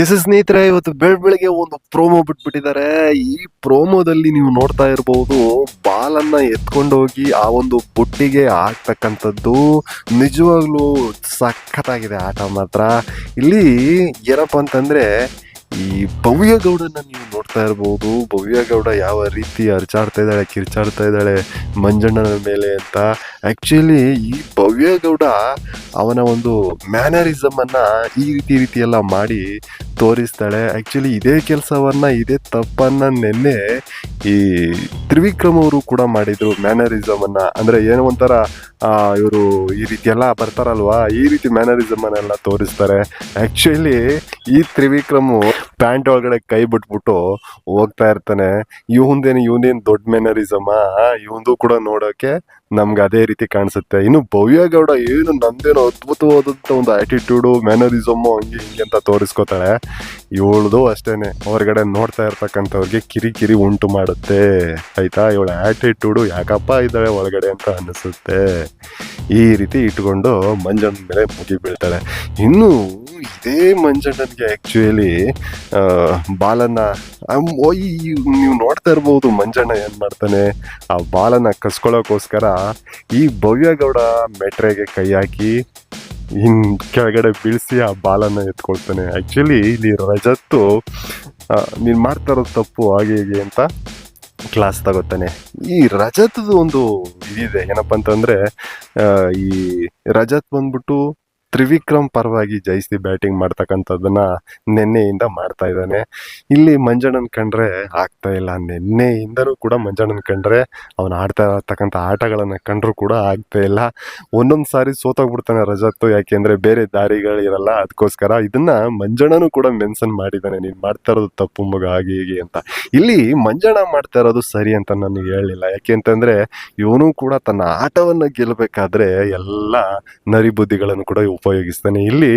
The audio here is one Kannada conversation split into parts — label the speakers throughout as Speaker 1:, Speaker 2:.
Speaker 1: ಎಸ್ ಸ್ನೇಹಿತರೆ, ಇವತ್ತು ಬೆಳ್ ಬೆಳಗ್ಗೆ ಒಂದು ಪ್ರೋಮೋ ಬಿಟ್ಬಿಟ್ಟಿದ್ದಾರೆ. ಈ ಪ್ರೋಮೋದಲ್ಲಿ ನೀವು ನೋಡ್ತಾ ಇರಬಹುದು ಬಾಲನ್ನ ಎತ್ಕೊಂಡೋಗಿ ಆ ಒಂದು ಬುಟ್ಟಿಗೆ ಹಾಕ್ತಕ್ಕಂಥದ್ದು ನಿಜವಾಗ್ಲೂ ಸಖತ್ತಾಗಿದೆ ಆಟ ಮಾತ್ರ. ಇಲ್ಲಿ ಏನಪ್ಪ ಅಂತಂದ್ರೆ, ಈ ಭವ್ಯ ಗೌಡನ್ನ ನೀವು ನೋಡ್ತಾ ಇರ್ಬೋದು. ಭವ್ಯ ಗೌಡ ಯಾವ ರೀತಿ ಅರ್ಚಾಡ್ತಾ ಇದ್ದಾಳೆ, ಕಿರ್ಚಾಡ್ತಾ ಇದ್ದಾಳೆ ಮಂಜಣ್ಣನ ಮೇಲೆ ಅಂತ. ಆ್ಯಕ್ಚುಲಿ ಈ ಭವ್ಯ ಗೌಡ ಅವನ ಒಂದು ಮ್ಯಾನರಿಸಮನ್ನು ಈ ರೀತಿ ರೀತಿಯೆಲ್ಲ ಮಾಡಿ ತೋರಿಸ್ತಾಳೆ. ಆ್ಯಕ್ಚುಲಿ ಇದೇ ಕೆಲಸವನ್ನು, ಇದೇ ತಪ್ಪನ್ನ ನಿನ್ನೆ ಈ ತ್ರಿವಿಕ್ರಮ್ ಅವರು ಕೂಡ ಮಾಡಿದ್ರು ಮ್ಯಾನರಿಸಮನ್ನು ಅಂದ್ರೆ ಏನೋ ಒಂಥರ ಇವರು ಈ ರೀತಿ ಎಲ್ಲ ಬರ್ತಾರಲ್ವಾ, ಈ ರೀತಿ ಮ್ಯಾನರಿಸಮನ್ನೆಲ್ಲ ತೋರಿಸ್ತಾರೆ. ಆ್ಯಕ್ಚುಲಿ ಈ ತ್ರಿವಿಕ್ರಮ್ ಪ್ಯಾಂಟ್ ಒಳಗಡೆ ಕೈ ಬಿಟ್ಬಿಟ್ಟು ಹೋಗ್ತಾ ಇರ್ತಾನೆ. ಇವಂದೇನು ಇವನೇನು ದೊಡ್ಡ ಮ್ಯಾನರಿಸಮ್ ಇವಂದು ಕೂಡ ನೋಡೋಕೆ ನಮ್ಗೆ ಅದೇ ರೀತಿ ಕಾಣಿಸುತ್ತೆ. ಇನ್ನು ಭವ್ಯ ಗೌಡ ಏನು ನಂದೇನೋ ಅದ್ಭುತವಾದಂಥ ಒಂದು ಆಟಿಟ್ಯೂಡು ಮ್ಯಾನರಿಸಮ್ಮು ಹಂಗೆ ಹಿಂಗೆ ಅಂತ ತೋರಿಸ್ಕೋತಾಳೆ. ಇವಳ್ದು ಅಷ್ಟೇನೆ. ಹೊರಗಡೆ ನೋಡ್ತಾ ಇರ್ತಕ್ಕಂಥವ್ರಿಗೆ ಕಿರಿಕಿರಿ ಉಂಟು ಮಾಡುತ್ತೆ. ಆಯ್ತಾ? ಇವಳ ಆಟಿಟ್ಯೂಡು ಯಾಕಪ್ಪ ಇದ್ದಾಳೆ ಒಳಗಡೆ ಅಂತ ಅನಿಸುತ್ತೆ. ಈ ರೀತಿ ಇಟ್ಕೊಂಡು ಮಂಜಣ್ಣ ಮೇಲೆ ಮುಗಿ ಬೀಳ್ತಾಳೆ. ಇನ್ನು ಇದೇ ಮಂಜಣ್ಣನಿಗೆ ಆ್ಯಕ್ಚುಲಿ ಬಾಲನ ನೀವು ನೋಡ್ತಾ ಇರ್ಬೋದು ಮಂಜಣ್ಣ ಏನು ಮಾಡ್ತಾನೆ. ಆ ಬಾಲನ ಕಸ್ಕೊಳ್ಳೋಕ್ಕೋಸ್ಕರ ಈ ಭವ್ಯಗೌಡ ಮೆಟ್ರೆಗೆ ಕೈ ಹಾಕಿ ಇನ್ ಕೆಳಗಡೆ ಬೀಳಿಸಿ ಆ ಬಾಲನ್ನ ಎತ್ಕೊಳ್ತಾನೆ. ಆಕ್ಚುಲಿ ಇಲ್ಲಿ ರಜತ್ತು ನೀನು ಮಾಡ್ತಾ ಇರೋದು ತಪ್ಪು, ಹಾಗೆ ಹೀಗೆ ಅಂತ ಕ್ಲಾಸ್ ತಗೋತಾನೆ. ಈ ರಜತದ ಒಂದು ಇದಿದೆ. ಏನಪ್ಪಾ ಅಂತಂದ್ರೆ ಈ ರಜತ್ ಬಂದ್ಬಿಟ್ಟು ತ್ರಿವಿಕ್ರಮ್ ಪರವಾಗಿ ಜಯಿಸಿ ಬ್ಯಾಟಿಂಗ್ ಮಾಡ್ತಕ್ಕಂಥದ್ದನ್ನ ನಿನ್ನೆಯಿಂದ ಮಾಡ್ತಾ ಇದ್ದಾನೆ. ಇಲ್ಲಿ ಮಂಜಣ್ಣನ್ ಕಂಡ್ರೆ ಆಗ್ತಾ ಇಲ್ಲ. ನಿನ್ನೆಯಿಂದನೂ ಕೂಡ ಮಂಜಣ್ಣನ್ ಕಂಡ್ರೆ ಅವನು ಆಡ್ತಾ ಇರತಕ್ಕಂಥ ಆಟಗಳನ್ನು ಕಂಡ್ರು ಕೂಡ ಆಗ್ತಾ ಇಲ್ಲ. ಒಂದೊಂದು ಸಾರಿ ಸೋತೋಗ್ಬಿಡ್ತಾನೆ ರಜತ್ತು. ಯಾಕೆಂದ್ರೆ ಬೇರೆ ದಾರಿಗಳಿರಲ್ಲ. ಅದಕ್ಕೋಸ್ಕರ ಇದನ್ನ ಮಂಜಣ್ಣನು ಕೂಡ ಮೆನ್ಷನ್ ಮಾಡಿದ್ದಾನೆ. ನೀನು ಮಾಡ್ತಾ ಇರೋದು ತಪ್ಪು ಮಗ, ಹಾಗೆ ಹೀಗೆ ಅಂತ. ಇಲ್ಲಿ ಮಂಜಣ್ಣ ಮಾಡ್ತಾ ಇರೋದು ಸರಿ ಅಂತ ನನಗೆ ಹೇಳಿಲ್ಲ ಯಾಕೆಂತಂದ್ರೆ ಇವನು ಕೂಡ ತನ್ನ ಆಟವನ್ನ ಗೆಲ್ಲಬೇಕಾದ್ರೆ ಎಲ್ಲ ನರಿಬುದ್ಧಿಗಳನ್ನು ಕೂಡ ಉಪಯೋಗಿಸ್ತಾನೆ. ಇಲ್ಲಿ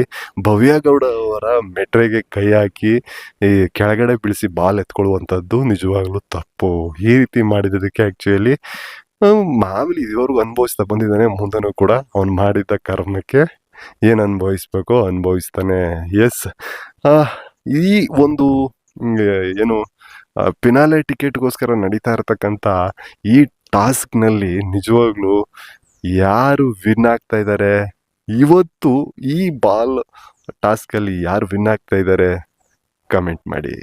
Speaker 1: ಭವ್ಯ ಗೌಡ ಅವರ ಮೆಟ್ರೆಗೆ ಕೈ ಹಾಕಿ, ಈ ಕೆಳಗಡೆ ಬೀಳಿಸಿ ಬಾಲ್ ಎತ್ಕೊಳ್ಳುವಂಥದ್ದು ನಿಜವಾಗ್ಲೂ ತಪ್ಪು. ಈ ರೀತಿ ಮಾಡಿದ್ದಕ್ಕೆ ಆ್ಯಕ್ಚುಲಿ ಮಾಮೂಲಿ ಇದುವರೆಗೂ ಅನುಭವಿಸ್ತಾ ಬಂದಿದ್ದಾನೆ. ಮುಂದನೂ ಕೂಡ ಅವ್ನು ಮಾಡಿದ್ದ ಕರ್ಮಕ್ಕೆ ಏನು ಅನುಭವಿಸ್ಬೇಕೋ ಅನುಭವಿಸ್ತಾನೆ. ಎಸ್ ಈ ಒಂದು ಏನು ಪಿನಾಲೆ ಟಿಕೆಟ್ಗೋಸ್ಕರ ನಡೀತಾ ಇರತಕ್ಕಂಥ ಈ ಟಾಸ್ಕ್ನಲ್ಲಿ ನಿಜವಾಗ್ಲೂ ಯಾರು ವಿನ್ ಆಗ್ತಾ ಇದ್ದಾರೆ? ಇವತ್ತು ಈ ಬಾಲ್ ಟಾಸ್ಕಲ್ಲಿ ಯಾರು ವಿನ್ ಆಗ್ತಾ ಇದ್ದಾರೆ? ಕಮೆಂಟ್ ಮಾಡಿ.